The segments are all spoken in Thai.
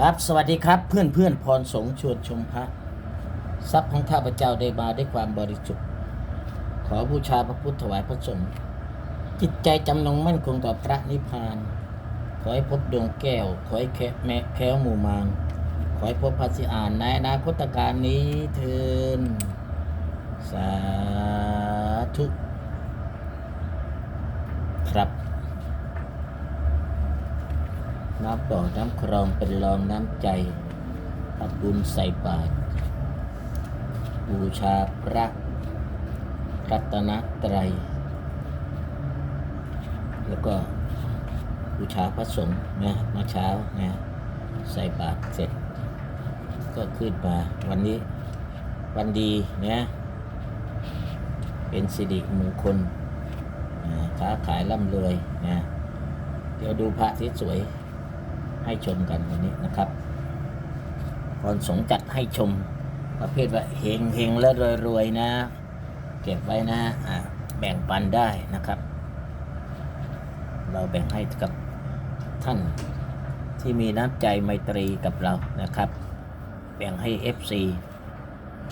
ครับสวัสดีครับเพื่อนเพื่อนพรสงชวนชมพระทรัพย์ของข้าพเจ้าได้มาด้วยความบริสุทธิ์ขอบูชาพระพุทธถวายพระสงฆ์จิตใจจำนงมั่นคงต่อพระนิพพาน ขอให้พบดวงแก้ว ขอให้แค่แม่แค้วหมู่มางขอให้พบพระสิอานในอนาคตการนี้เทินสาธุ ครับ น้ำบ่อน้ำครองเป็นรองน้ำใจทำบุญใส่บาตรบูชาพระรัตนตรัย แล้วก็บูชาพระสงฆ์นะมาเช้านะใส่บาตรเสร็จ ก็ขึ้นมาวันนี้วันดีนะเป็นสิริมงคลค้าขายร่ำรวยนะเดี๋ยวดูพระที่สวย ให้ชมกันวันนี้นะครับพรสงจัดให้ชมประเภทว่าเฮงเฮงและรวยรวยๆนะ เก็บไว้นะอะแบ่งปันได้นะครับ เราแบ่งให้กับท่านที่มีน้ำใจไมตรีกับเรานะครับ แบ่งให้ FC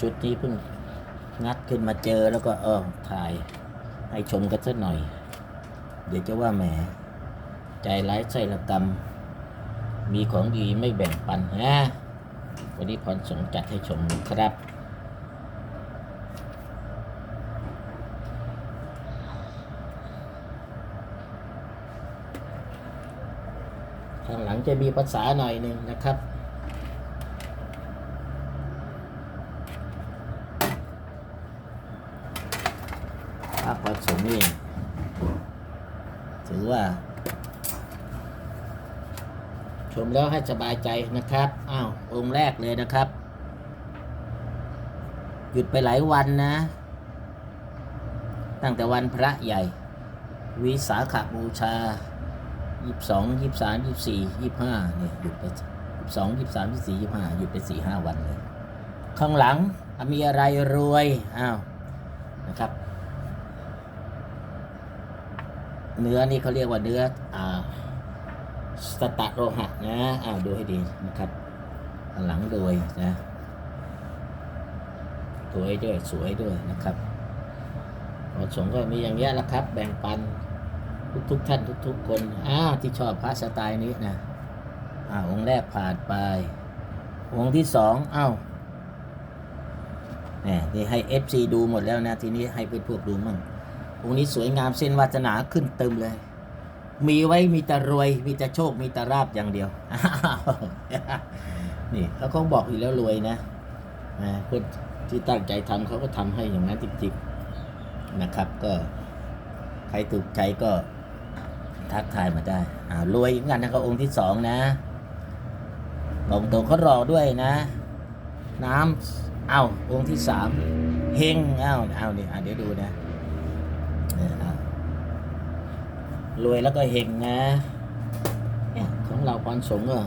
ชุดนี้เพิ่งงัดขึ้นมาเจอแล้วก็เออถ่ายให้ชมกันสักหน่อย เดี๋ยวจะว่าแหม ใจร้ายใจละกรรม มีของดีไม่แบ่งปันนะวันนี้พรสงจัดให้ชมครับ ข้างหลังจะมีภาษาหน่อยหนึ่งนะครับพระพรสงฆ์นี่ถือว่า ชม แล้วให้สบายใจนะครับ อ้าว องค์แรกเลยนะครับ หยุดไปหลายวันนะ ตั้งแต่วันพระใหญ่ วิสาขบูชายี่สองยี่สามยี่สี่ยี่ห้าเนี่ยหยุดไปยี่สองยี่สามยี่สี่ยี่ห้าหยุดไปสี่ห้าวันเลย ข้างหลังอะมีอะไรรวย อ้าว นะครับ เนื้อนี่เขาเรียกว่าเนื้อ อ่า สตะโลหะนะอ้าวดูให้ดีนะครับ หลังโดยนะสวยด้วยสวยด้วยนะครับหมอสงก็มีอย่างเงี้ยแหละครับ แบ่งปันทุกทุกท่านทุกๆคนอ้าวที่ชอบพระสไตล์นี้นะอ้าวองค์แรกผ่านไป องค์ที่สองอ้าวเนี่ยนี่ให้ FC ดูหมดแล้วนะ ทีนี้ให้เพื่อนพวกดูมั่งองค์นี้สวยงามเส้นวาสนาขึ้นเติมเลย มีไว้มีแต่รวย มีแต่โชค มีแต่ราบอย่างเดียว นี่เขาก็บอกอยู่แล้วรวยนะนะคนที่ตั้งใจทำเขาก็ทำให้อย่างนั้นจริงๆนะครับ ก็ใครถูกใจก็ทักทายมาได้อ่ารวยเหมือนกันนะครับองค์ที่สองนะบอกตรงเขารอด้วยนะ น้ำเอ้าองค์ที่สามเฮงเอ้าเอ้านี่เดี๋ยวดูนะเนี่ยอะ รวยแล้วก็เฮงนะของเราพรสงฆ์ก็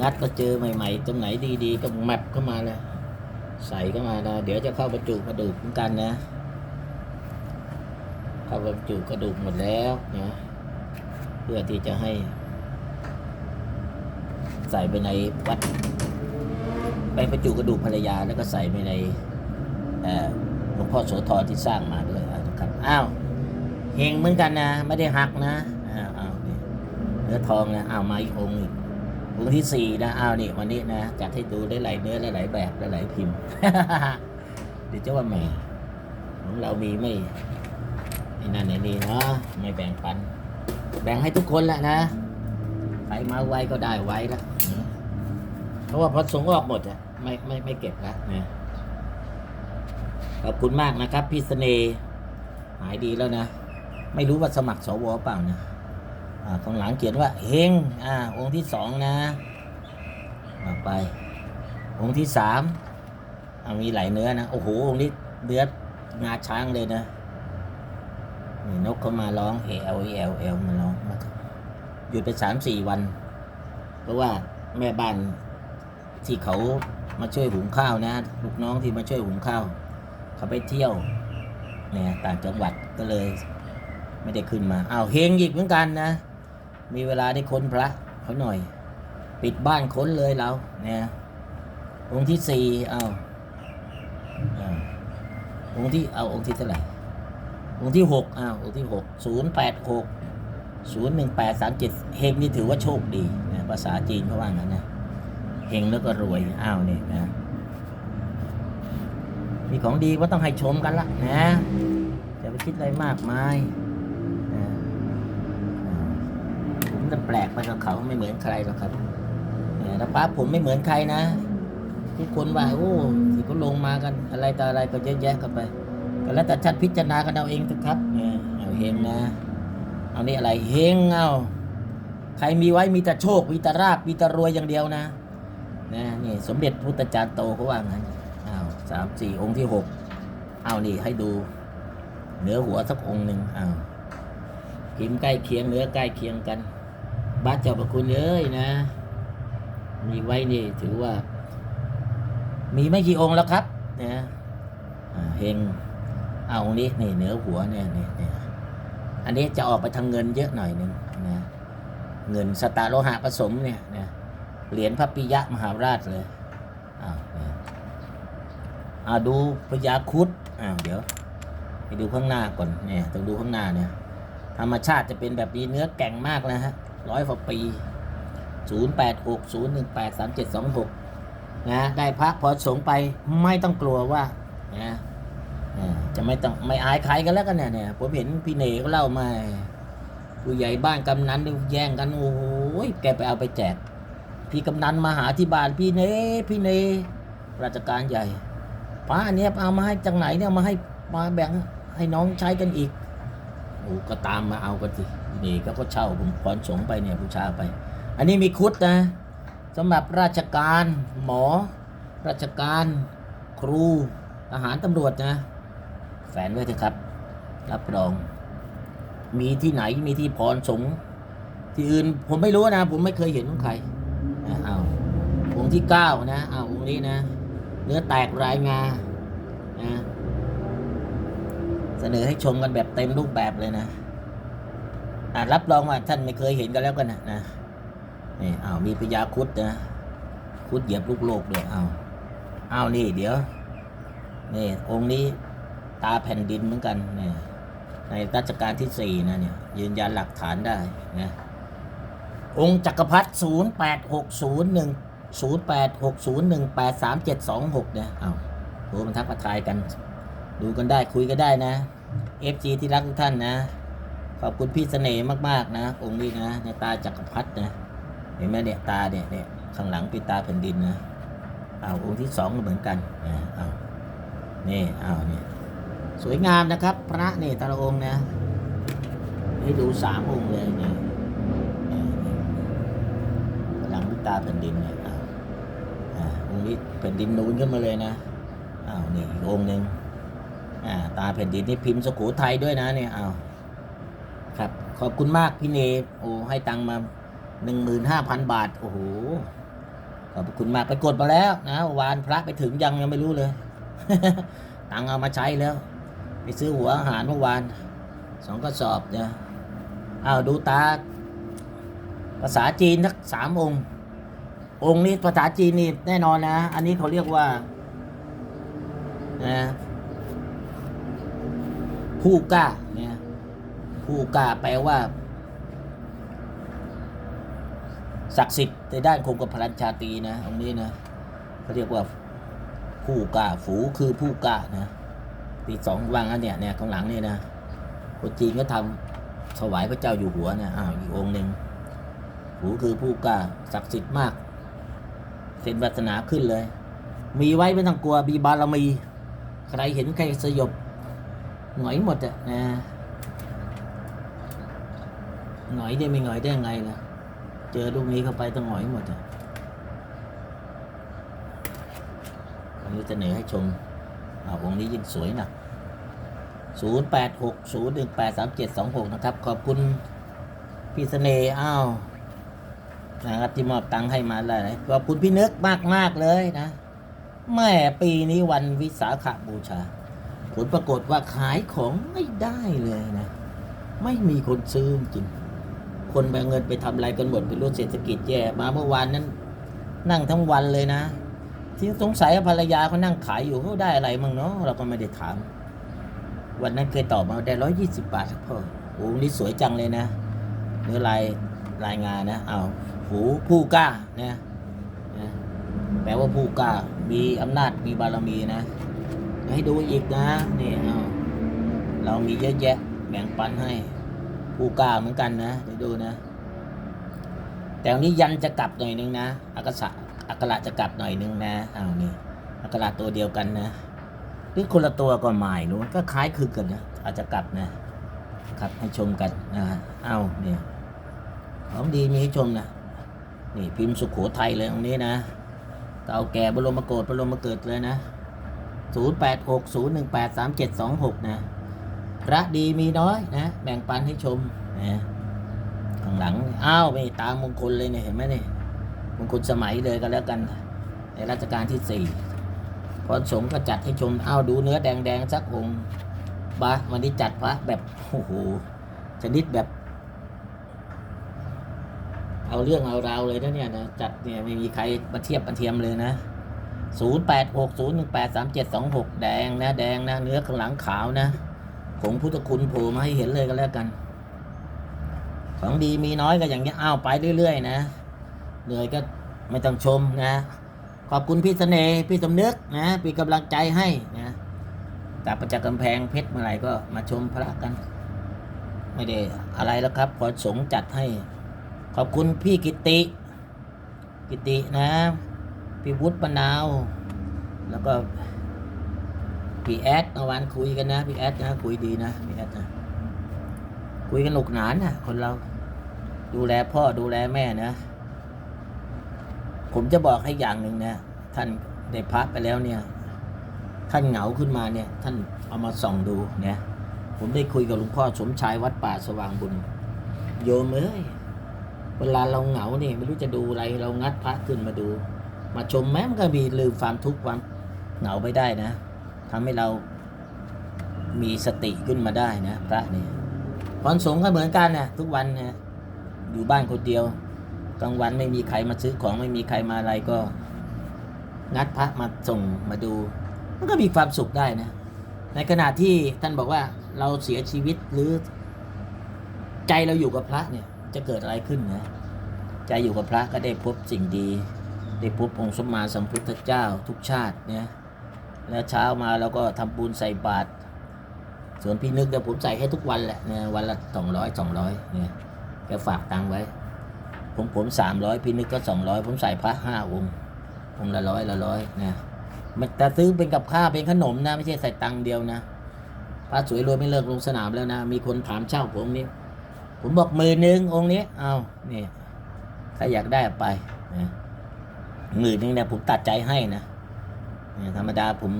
งัดก็เจอใหม่ ๆ ตรงไหนดีๆ ก็แมปเข้ามาเลยใส่เข้ามานะเดี๋ยวจะเข้าประจุกระดูกเหมือนกันนะ เข้าประจุกระดูกหมดแล้วนะเพื่อที่จะให้ ใส่ไปในวัดไปประจุกระดูกภรรยาแล้วก็ใส่ไปในหลวงพ่อโสธรที่สร้างมาด้วยนะครับอ้าว เฮงเหมือนกันนะ ไม่ได้หักนะอ้าวอ้าวนี่เนื้อทองนะอ้าวมาอีกองค์อีกองค์ที่สี่นะอ้าวนี่วันนี้นะจัดให้ดูได้หลายเนื้อหลายแบบหลายพิมพ์เดี๋ยวจะว่าแหมของเรามีไม่ไอ้นั่นไอ้นี่เนาะไม่แบ่งปัน แบ่งให้ทุกคนแหละนะใครมาไวก็ได้ไวแล้วนะเพราะว่าพอสงออกหมดอะไม่ไม่ไม่เก็บล้วนะขอบคุณมากนะครับ พี่เสน่ห์หายดีแล้วนะ ไม่รู้ว่าสมัครสวเปล่านะอ่าข้างหลังเขียนว่าเฮงอ่าองค์ที่สองนะต่อไป องค์ที่สามอ่ามีหลายเนื้อนะ โอ้โห องค์นี้เนื้องาช้างเลยนะนี่นกเขามาร้องเอลเอลเอลมาร้องมาหยุดไปสามสี่วัน เพราะว่าแม่บ้านที่เขามาช่วยหุงข้าวนะลูกน้องที่มาช่วยหุงข้าว เขาไปเที่ยวเนี่ยต่างจังหวัดก็เลย ไม่ได้ขึ้นมาอ้าวเฮงอีกเหมือนกันนะ มีเวลาได้ค้นพระเขาหน่อย ปิดบ้านค้นเลยเราเนี่ยองค์ที่สี่เอาอาองค์ที่เอาองค์ที่เท่าไหร่องค์ที่หกอ้าวองค์ที่หกศูนย์แปดหกศูนย์หนึ่งแปดสามเจ็ดเฮงนี่ถือว่าโชคดีนะภาษาจีนเขาว่างั้นนะเฮงแล้วก็รวยอ้าวเนี่ยนะมีของดีก็ต้องให้ชมกันละนะอย่าไปคิดอะไรมากมาย จะแปลกไปกับเขาไม่เหมือนใครหรอกครับเนี่ยถ้าป้าผมไม่เหมือนใครนะ ทุกคนว่าโอ้ที่เขาลงมากันอะไรต่ออะไรก็เยอะแยะกันไปก็แล้วแต่ท่านพิจารณากันเอาเองเถอะครับเนี่ยเอาเฮงนะ เอานี่อะไรเฮงเอาใครมีไว้มีแต่โชค มีแต่ราบมีแต่รวยอย่างเดียวนะนะนี่สมเด็จพุทธจารย์โตเขาว่างั้นอ้าวสามสี่องค์ที่หกเอานี่ให้ดูเหนือหัวสักองค์หนึ่งอ้าวพิมพ์ใกล้เคียงเนื้อใกล้เคียงกัน บ้านเจ้าประคุณเอ้ยนะ มีไว้นี่ถือว่า มีไม่กี่องค์แล้วครับนะอ่าเฮงเอาองค์นี้นี่เหนือหัวเนี่ยเนี่ยเนี่ยอันนี้จะออกไปทางเงินเยอะหน่อยหนึ่งนะเงินสตารโลหะผสมเนี่ยนะเหรียญพระปิยะมหาราชเลยอ้าวอ่าดูพญาคุดอ้าวเดี๋ยวไปดูข้างหน้าก่อนเนี่ยต้องดูข้างหน้าเนี่ยธรรมชาติจะเป็นแบบนี้เนื้อแก่งมากนะฮะ ร้อยกว่าปี 0 8 6 0 1 8 3 7 2 6 นะ ได้พระพอสงไปไม่ต้องกลัวว่านะจะไม่ต้องไม่อายใครกันแล้วกันเนี่ยเนี่ยผมเห็นพี่เนเขาเล่ามาผู้ใหญ่บ้านกำนันแย่งกันโอ้โหแกไปเอาไปแจก พี่กำนันมาหาที่บ้านพี่เนพี่เนราชการใหญ่พระอันเนี้ยเอามาให้จากไหนเนี่ยมาให้มาแบ่งให้น้องใช้กันอีกโอ้ก็ตามมาเอากันสิ พี่เนก็ก็เช่าผมพรสงไปเนี่ยบูชาไป อันนี้มีคุดนะสำหรับราชการหมอ ราชการครูทหารตำรวจนะ แฝนไว้เถอะครับ รับรอง มีที่ไหนมีที่พรสงที่อื่นผมไม่รู้นะ ผมไม่เคยเห็นของใครนะเอาองค์ที่เก้านะเอาองค์นี้นะ เนื้อแตกรายงานะเสนอให้ชมกันแบบเต็มรูปแบบเลยนะ รับรองว่าท่านไม่เคยเห็นกันแล้วกันนะนะนี่อ้าวมีพญาคุดนะ คุดเหยียบลูกโลกด้วยอ้าวอ้าวนี่เดี๋ยวนี่องค์นี้ตาแผ่นดินเหมือนกันนี่ในรัชกาลที่สี่นะเนี่ยยืนยันหลักฐานได้นะองค์จักรพรรดิศูนย์แปดหกศูนย์หนึ่งศูนย์แปดหกศูนย์หนึ่งแปดสามเจ็ดสองหกเนี่ยอ้าวโทรมาทักมาทายกัน ดูกันได้คุยกันได้นะ FG ที่รักทุกท่านนะ ขอบคุณพี่เสน่ห์มากๆนะ องค์นี้นะในตาจักรพรรดินะเห็นไหมเนี่ยตาเนี่ยเนี่ยข้างหลังเป็นตาแผ่นดินนะเอาองค์ที่สองก็เหมือนกันนะเอานี่เอาเนี่ยสวยงามนะครับ พระนี่แต่ละองค์นะให้ดูสามองค์เลยนี่นี่นี่ข้างหลังเป็นตาแผ่นดินเนี่ยเอาอ่าองค์นี้แผ่นดินนูนขึ้นมาเลยนะเอานี่อีกองค์หนึ่งอ่าตาแผ่นดินนี่พิมพ์สกุไทยด้วยนะเนี่ยเอา ครับ ขอบคุณมากพี่เนโอ้ให้ตังมาหนึ่งหมื่นห้าพันบาท โอ้โห ขอบคุณมากไปกดมาแล้วนะวานพระไปถึงยังยังไม่รู้เลย ตังเอามาใช้แล้ว ไปซื้อหัวอาหารเมื่อวานสองกระสอบเนี่ยอ้าวดูตา ภาษาจีนทักสามองค์ องค์นี้ภาษาจีนนี่แน่นอนนะ อันนี้เขาเรียกว่านะผู้กล้า ผู้กล้าแปลว่าศักดิ์สิทธิ์ในด้านคงกระพันชาตีนะตรงนี้นะเขาเรียกว่าผู้กล้าฝูคือผู้กล้านะปีสองวางอันเนี่ยเนี่ยข้างหลังนี่นะคนจีนก็ทำถวายพระเจ้าอยู่หัวนะอ้าวอีกองหนึ่งฝูคือผู้กล้าศักดิ์สิทธิ์มากเส้นวัสนาขึ้นเลย มีไว้ไม่ต้องกลัวมีบารมี ใครเห็นใครสยบหงอยหมดอะนะ หงอยได้ไม่หงอยได้ยังไงล่ะ เจอลูกนี้เข้าไปต้องหงอยหมดอะวันนี้เสนอให้ชมอาวงนี้ยิ่งสวยหนักศูนย์แปดหกศูนย์หนึ่งแปดสามเจ็ดสองหกนะครับ ขอบคุณพี่เสน่ห์อ้าวนะครับที่มอบตังค์ให้มาเลยขอบคุณพี่นึกมากมากเลยนะแม่ปีนี้วันวิสาขบูชา ผลปรากฏว่าขายของไม่ได้เลยนะ ไม่มีคนซื้อจริง คนไปเอาเงินไปทำอะไรกันหมดเป็นรู้เศรษฐกิจแย่มาเมื่อวานนั้น นั่งทั้งวันเลยนะ ที่สงสัยภรรยาเขานั่งขายอยู่เขาได้อะไรมั่งเนาะเราก็ไม่ได้ถาม วันนั้นเคยตอบมาได้ร้อยยี่สิบบาทครับพ่อโอ้นี่สวยจังเลยนะเนื้อลายรายงานนะเอาหูผู้กล้านะนะแปลว่าผู้กล้ามีอำนาจมีบารมีนะ ให้ดูอีกนะนี่เอาเรามีเยอะแยะแบ่งปันให้ ผู้กล้าเหมือนกันนะเดี๋ยวดูนะ แต่วันนี้ยันจะกลับหน่อยนึงนะอักษะอักระจะกลับหน่อยนึงนะเอานี่อักระตัวเดียวกันนะหรือคนละตัวก็ไม่รู้ก็คล้ายคลึงกันนะอาจจะกลับนะครับให้ชมกันนะเอานี่ของดีมีให้ชมนะนี่พิมพ์สุขโขทัยเลยตรงนี้นะเก่าแก่บรมโกศบรมเกิดเลยนะศูนย์แปดหกศูนย์หนึ่งแปดสามเจ็ดสองหกนะ พระดีมีน้อยนะแบ่งปันให้ชมนะข้างหลังอ้าวไม่ตามมงคลเลยเนี่ยเห็นไหมเนี่ยมงคลสมัยเลยก็แล้วกัน ในรัชกาลที่สี่พระสงฆ์ก็จัดให้ชมอ้าวดูเนื้อแดงๆสักองค์บาวันนี้จัดพระแบบโอ้โหชนิดแบบ เอาเรื่องเอาราวเลยนะเนี่ยนะจัดเนี่ยไม่มีใครมาเทียบมาเทียมเลยนะศูนย์แปดหกศูนย์หนึ่งแปดสามเจ็ดสองหกแดงนะ แดงนะ เนื้อข้างหลังขาวนะ ผงพุทธคุณโผล่มาให้เห็นเลยก็แล้วกัน ของดีมีน้อยก็อย่างเงี้อ้าวไปเรื่อยๆ นะเหนื่อยก็ไม่ต้องชมนะ ขอบคุณพี่เสน่ห์พี่สมนึกนะเป็นกำลังใจให้นะกลับมาจากกำแพงเพชรเมื่อไหร่ก็มาชมพระกัน ไม่ได้อะไรแล้วครับพอสงฆ์จัดให้ ขอบคุณพี่กิติ กิตินะ พี่วุฒิปนาว แล้วก็ พี่แอดเมื่อวานคุยกันนะพี่แอดนะคุยดีนะพี่แอดนะคุยกันหนุกหนานนะคนเรา ดูแลพ่อดูแลแม่นะ ผมจะบอกให้อย่างหนึ่งนะท่านได้พักไปแล้วเนี่ย ท่านเหงาขึ้นมาเนี่ย ท่านเอามาส่องดูเนี่ยผมได้คุยกับหลวงพ่อสมชายวัดป่าสว่างบุญ โยมเอ้ยเวลาเราเหงาเนี่ยไม่รู้จะดูอะไรเรางัดพระขึ้นมาดู มาชมแม้มันก็มีลืมความทุกข์ความเหงาไปได้นะ ทำให้เรามีสติขึ้นมาได้นะพระเนี่ยพรสงฆ์ก็เหมือนกันนะทุกวันนะอยู่บ้านคนเดียวกลางวันไม่มีใครมาซื้อของไม่มีใครมาอะไรก็ งัดพระมาส่งมาดู มันก็มีความสุขได้นะ ในขณะที่ท่านบอกว่าเราเสียชีวิตหรือ ใจเราอยู่กับพระเนี่ยจะเกิดอะไรขึ้นนะใจอยู่กับพระก็ได้พบสิ่งดี ได้พบองค์สมมาสัมพุทธเจ้าทุกชาติเนี่ย แล้วเช้ามาเราก็ทำบุญใส่บาตรส่วนพี่นึกเดี๋ยวผมใส่ให้ทุกวันแหละเนี่ยวันละสองร้อยสองร้อยเนี่ยแกฝากตังค์ไว้ ผมผมสามร้อยพี่นึกก็สองร้อยผมใส่พระห้าองค์องค์ละร้อยละร้อยนะมันแต่ซื้อเป็นกับข้าวเป็นขนมนะ ไม่ใช่ใส่ตังค์เดียวนะพระสวยรวยไม่เลิกลงสนามแล้วนะ มีคนถามเช่าผมนี้ ผมบอกมื่นหนึ่งองค์นี้เอานี่ถ้าอยากได้ไปนะมื่นหนึ่งเนี่ยผมตัดใจให้นะ เนี่ยธรรมดาผม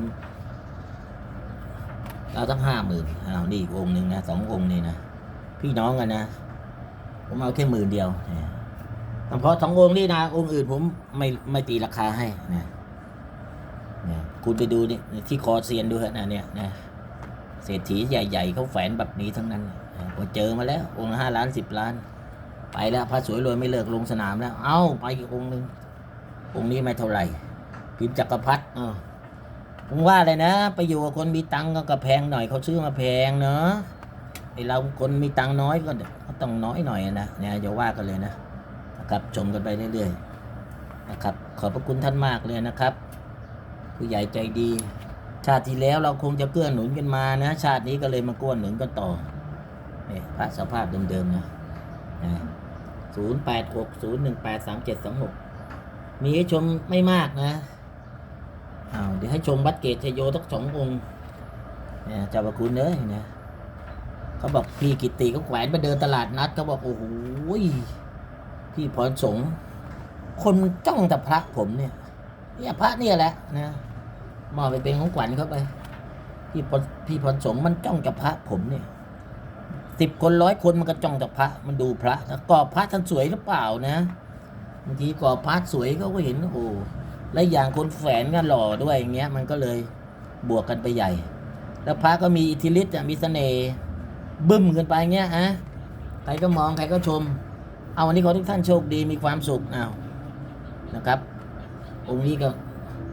เราต้องห้าหมื่นอ้าวนี่อีกองค์หนึ่งนะสององค์นี่นะพี่น้องกันนะผมเอาแค่หมื่นเดียวเนี่ยเพราะสององค์นี่นะองค์อื่นผมไม่ไม่ตีราคาให้นะเนี่ยคุณไปดูนี่ที่คอเซียนดูเถอะนะเนี่ยนะเศรษฐีใหญ่ๆเขาแฝนแบบนี้ทั้งนั้นผมเจอมาแล้ว องค์ห้าล้านสิบล้าน ไปแล้วพระสวยรวยไม่เลิกลงสนามแล้ว เอ้าไปอีกองค์หนึ่งองค์นี้ไม่เท่าไหร่ พิมพ์จักรพรรดิอ้าวผมว่าเลยนะ ไปอยู่กับคนมีตังค์ก็แพงหน่อยเขาซื้อมาแพงเนาะไอเราคนมีตังค์น้อยก็ต้องน้อยหน่อยนะเนี่ยอย่าว่ากันเลยนะนะครับชมกันไปเรื่อยๆนะครับ ขอบพระคุณท่านมากเลยนะครับ ผู้ใหญ่ใจดี ชาติที่แล้วเราคงจะเกื้อหนุนกันมานะ ชาตินี้ก็เลยมาก้วนหนุนกันต่อนี่พระสภาพเดิมๆนะศูนย์แปดหกศูนย์หนึ่งแปดสามเจ็ดสองหกมีให้ชมไม่มากนะ อ้าวเดี๋ยวให้ชมวัดเกตชโยทั้งสององค์เนี่ยเจ้าพระคุณเอ้ยเนี่ยเขาบอกพี่กิติเขาแขวนไปเดินตลาดนัดเขาบอกโอ้โหพี่พรสงคนจ้องแต่พระผมเนี่ยเนี่ยพระเนี่ยแหละนะมอบไปเป็นของขวัญเข้าไป พี่พรพี่พรสงมันจ้องจะพระผมเนี่ยสิบคนร้อยคนมันก็จ้องแต่พระมันดูพระแล้วกรอบพระท่านสวยหรือเปล่านะบางทีกรอบพระสวยเขาก็เห็นโอ้ และอย่างคนแฝนก็หล่อด้วยอย่างเงี้ยมันก็เลยบวกกันไปใหญ่ แล้วพระก็มีอิทธิฤทธิ์มีเสน่ห์บึ้มกันไปเงี้ยฮะใครก็มองใครก็ชม เอาวันนี้ขอทุกท่านโชคดีมีความสุขเอานะครับ องค์นี้ก็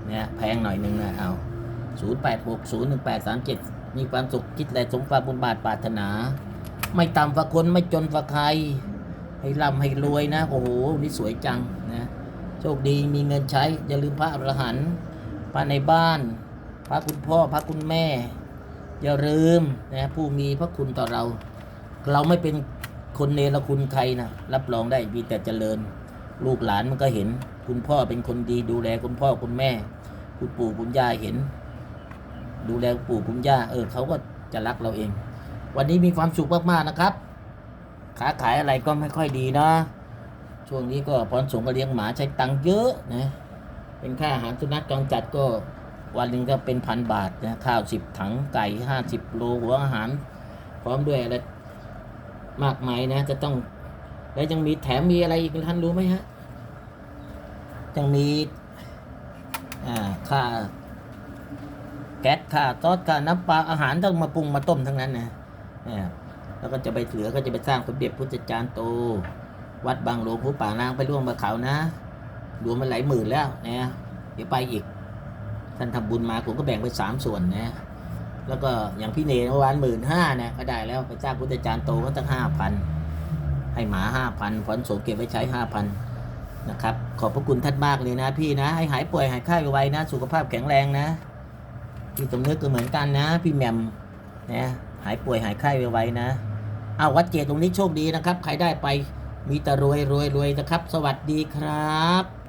เนี่ยแพงหน่อยหนึ่งนะเอาศูนย์แปดหกศูนย์หนึ่งแปดสามเจ็ดมีความสุขคิดอะไรสมความบุญบาทปรารถนา ไม่ต่ำกว่าคนไม่จนกว่าใครให้ร่ำให้รวยนะ โอ้โหนี่สวยจังนะ โชคดีมีเงินใช้ อย่าลืมพระอรหันต์พระในบ้าน พระคุณพ่อพระคุณแม่ อย่าลืมนะผู้มีพระคุณต่อเรา เราไม่เป็นคนเนรคุณใครนะรับรองได้มีแต่เจริญ ลูกหลานมันก็เห็น คุณพ่อเป็นคนดีดูแลคุณพ่อคุณแม่ คุณปู่คุณย่าเห็น ดูแลปู่คุณย่าเออเขาก็จะรักเราเอง วันนี้มีความสุขมากๆนะครับค้าขายอะไรก็ไม่ค่อยดีนะ ช่วงนี้ก็พรสงก็เลี้ยงหมาใช้ตังค์เยอะนะ เป็นค่าอาหารสุนัขจรจัดก็วันหนึ่งก็เป็นพันบาทนะข้าวสิบถังไก่ห้าสิบโลหัวอาหาร พร้อมด้วยอะไรมากมายนะ จะต้อง แล้วยังมีแถมมีอะไรอีกท่านรู้ไหมฮะยังมีอ่าค่าแก๊สค่าซอสค่าน้ำปลาอาหารต้องมาปรุงมาต้มทั้งนั้นนะแล้วก็จะไปเหลือก็จะไปสร้างสมเด็จพุทธจารย์โต วัดบางหลวงผู้ป่านางไปร่วมกับเขานะ รวมมาหลายหมื่นแล้วนะเดี๋ยวไปอีก ท่านทำบุญมาผมก็แบ่งไปสามส่วนนะแล้วก็อย่างพี่เนรเมื่อวานหมื่นห้าเนี่ยก็ได้แล้วไปสร้างพุทธจารย์โตก็ตั้งห้าพันให้หมาห้าพันผลสงฆ์เก็บไว้ใช้ห้าพันนะครับ ขอบพระคุณท่านมากเลยนะ พี่นะ ให้หายป่วยหายไข้ไวๆนะ สุขภาพแข็งแรงนะพี่สมนึกก็เหมือนกันนะ พี่แหม่มนะหายป่วยหายไข้ไวๆนะ เอาวัดเจดตรงนี้โชคดีนะครับ ใครได้ไป มีแต่รวยรวยรวยนะครับ สวัสดีครับ